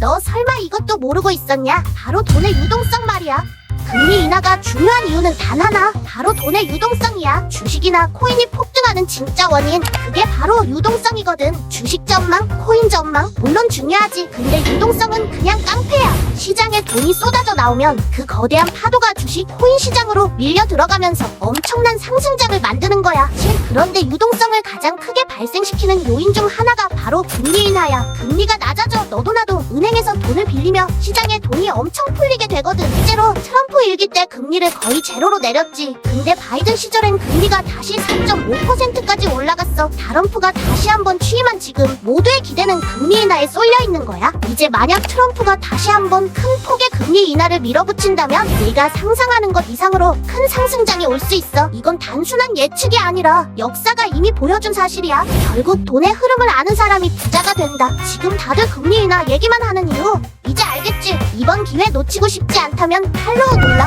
너 설마 이것도 모르고 있었냐? 바로 돈의 유동성 말이야. 금리 인하가 중요한 이유는 단 하나, 바로 돈의 유동성이야. 주식이나 코인이 폭등하는 진짜 원인, 그게 바로 유동성이거든. 주식 전망, 코인 전망, 물론 중요하지. 근데 유동성은 그냥 깡패야. 시장에 돈이 쏟아져 나오면 그 거대한 파도가 주식, 코인 시장으로 밀려 들어가면서 엄청난 상승장을 만드는 거야. 실 그런데 유동성을 가장 크게 발생시키는 요인 중 하나가 바로 금리 인하야. 금리가 낮아져 너도 나도 은행에서 돈을 빌리며 시장에 돈이 엄청 풀리게 되거든. 실제로 트럼프 일기 때 금리를 거의 제로로 내렸지. 근데 바이든 시절엔 금리가 다시 3.5%까지 올라갔어. 트럼프가 다시 한번 취임한 지금 모두의 기대는 금리 인하에 쏠려 있는 거야. 이제 만약 트럼프가 다시 한번 큰 폭의 금리 인하를 밀어붙인다면 내가 상상하는 것 이상으로 큰 상승장이 올 수 있어. 이건 단순한 예측이 아니라 역사가 이미 보여준 사실이야. 결국 돈의 흐름을 아는 사람이 부자가 된다. 지금 다들 금리 인하 얘기만 하는 이유 이제 알겠지? 이번 기회 놓치고 싶지 않다면 팔로우 눌러.